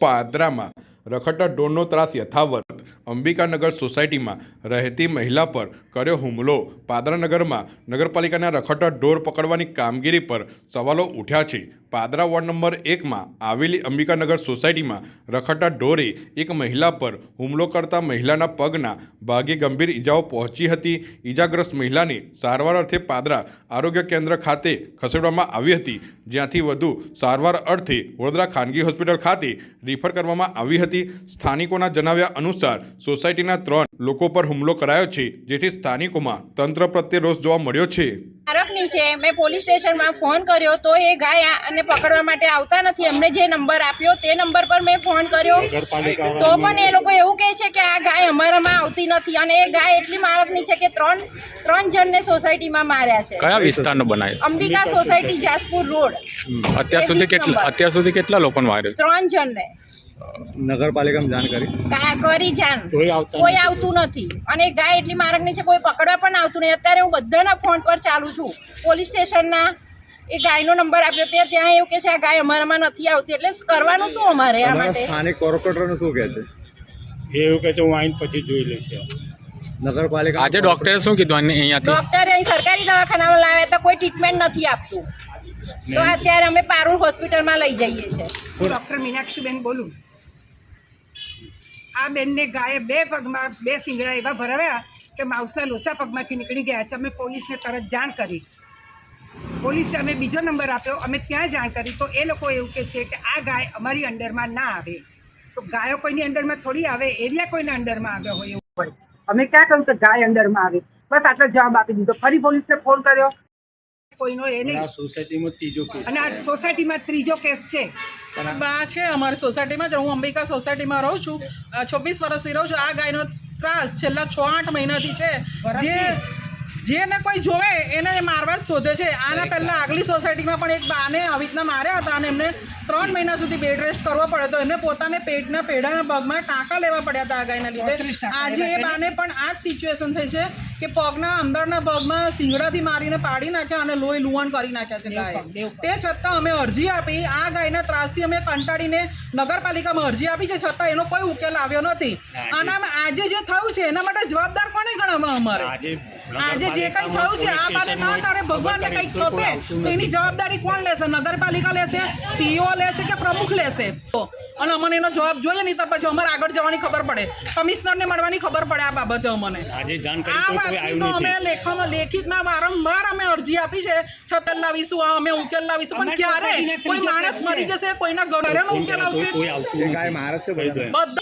પાદરામાં રખડતા ઢોરનો ત્રાસ યથાવત અંબિકાનગર સોસાયટીમાં રહેતી મહિલા પર કર્યો હુમલો. પાદરા નગરમાં નગરપાલિકાના રખડતા ઢોર પકડવાની કામગીરી પર સવાલો ઉઠ્યા છે. પાદરા વોર્ડ નંબર એકમાં આવેલી અંબિકાનગર સોસાયટીમાં રખડતા ઢોરે એક મહિલા પર હુમલો કરતા મહિલાના પગના ભાગે ગંભીર ઈજાઓ પહોંચી હતી. ઈજાગ્રસ્ત મહિલાને સારવાર અર્થે પાદરા આરોગ્ય કેન્દ્ર ખાતે ખસેડવામાં આવી હતી. જ્યાંથી વધુ સારવાર અર્થે વડોદરા ખાનગી હોસ્પિટલ ખાતે રિફર કરવામાં આવી હતી. સ્થાનિકોના જણાવ્યા અનુસાર સોસાયટીના ત્રણ લોકો પર હુમલો કરાયો છે જેથી સ્થાનિકોમાં તંત્ર પ્રત્યે રોષ જોવા મળ્યો છે. આરોપની છે મેં પોલીસ સ્ટેશનમાં ફોન કર્યો તો એ ગાય અને પકડવા માટે આવતા નથી. એમને જે નંબર આપ્યો તે નંબર પર મેં ફોન કર્યો. તો પણ એ લોકો એવું કહે છે કે આ ગાય અમારામાં આવતી નથી અને એ ગાય એટલી મારકની છે કે ત્રણ ત્રણ જણને સોસાયટીમાં માર્યા છે. કયા વિસ્તારનો બનાવ્યો અંબિકા સોસાયટી જાસપુર રોડ. અત્યાર સુધી કેટલા અત્યાર સુધી કેટલા લોકોને માર્યો ત્રણ જણને. નગરપાલિકામાં જાણ કરી. કરી જાણ. કોઈ આવતું નથી. અને ગાય એટલી મારકની છે કોઈ પકડવા પણ આવતું નહીં અત્યારે હું બધાના ફોન પર ચાલુ છું. પોલીસ સ્ટેશનના એ ગાયનો નંબર આપ્યો તે ત્યાં એવું કે છે આ ગાય અમારામાં નથી આવતી. એટલે કરવાનું શું અમારે આ માટે? સ્થાનિક કોર્પોરેટરનું શું કહે છે? એ એવું કે છે હું આઈને પછી જોઈ લઈશ. નગરપાલિકા આજે ડોક્ટરે શું કીધું અહીંયા અહીંયાથી? ડોક્ટરે અહીં સરકારી દવાખાનામાં લાવે તો કોઈ ટ્રીટમેન્ટ નથી આપતું. તો અત્યારે અમે પારુલ હોસ્પિટલમાં લઈ જઈએ છીએ. ડૉક્ટર મીનાક્ષીબેન બોલું. આ બેનને ગાયે બે પગમાં બે શિંગડા એવા ભરાવ્યા કે માઉસના લોચા પગમાંથી નીકળી ગયા છે. અમે પોલીસને તરત જાણ કરી. પોલીસે અમે બીજો નંબર આપ્યો. અમે ત્યાં જાણ કરી. તો એ લોકો એવું કહે છે કે આ ગાય અમારી અંડરમાં ના આવે. તો ગાયો કોઈની અંડરમાં થોડી આવે એરિયા કોઈના અંડરમાં આવ્યો હોય એવું હોય. અમે ક્યાં કહ્યું કે ગાય અંડરમાં આવે? બસ આટલો જવાબ આપી દીધો. ફરી પોલીસને ફોન કર્યો. કોઈનો એ નહીં સોસાયટીમાં ત્રીજો કેસ અને આ સોસાયટીમાં ત્રીજો કેસ છે. બા છે અમારી સોસાયટીમાં જ હું અંબિકા સોસાયટીમાં રહું છું. છવ્વીસ વર્ષથી રહું છું. આ ગાયનો ત્રાસ છેલ્લા છ આઠ મહિનાથી છે. જે જેને કોઈ જોવે એને શોધે છે. આના પહેલાં આગલી સોસાયટીમાં પણ એક બાને આવી રીતના માર્યા હતા અને એમને ત્રણ મહિના સુધી બેડ રેસ્ટ કરવો પડ્યો હતો. એમને પોતાને પેટના પેડાના ભાગમાં ટાંકા લેવા પડ્યા હતા આ ગાયના લીધે આજે એ બાને પણ આ જ સિચ્યુએશન થઈ છે કે પગના અંદરના ભાગમાં સિંગડાથી મારીને પાડી નાખ્યા અને લોહી લુહાણ કરી નાખ્યા છે ગાય. તે છતાં અમે અરજી આપી. આ ગાયના ત્રાસથી અમે કંટાળીને નગરપાલિકામાં અરજી આપી છે. છતાં એનો કોઈ ઉકેલ આવ્યો નથી. અને આજે જે થયું છે એના માટે જવાબદાર કોને ગણવા અમારે? આજે જે કંઈ થયું છે આ બાને ના તારે ભગવાનને કંઈક થશે તો એની જવાબદારી કોણ લેશે? નગરપાલિકા લેશે સીઈઓ લેશે કે પ્રમુખ લેશે? અને અમને એનો જવાબ જોઈએ નહીં તો પછી અમારે આગળ જવાની ખબર પડે. કમિશનરને મળવાની ખબર પડે આ બાબતે અમને. આજે જાણ આ તો વાતની અમે લેખામાં લેખિતમાં વારંવાર અમે અરજી આપી છે. છતાં લાવીશું આ અમે ઉકેલ લાવીશું પણ ક્યારે? કોઈ માણસ મરી જશે કોઈના ઘરેનો ઉકેલ આવશે? કોઈ આવતું એ ગાય નથી. મારે છે કહી બધા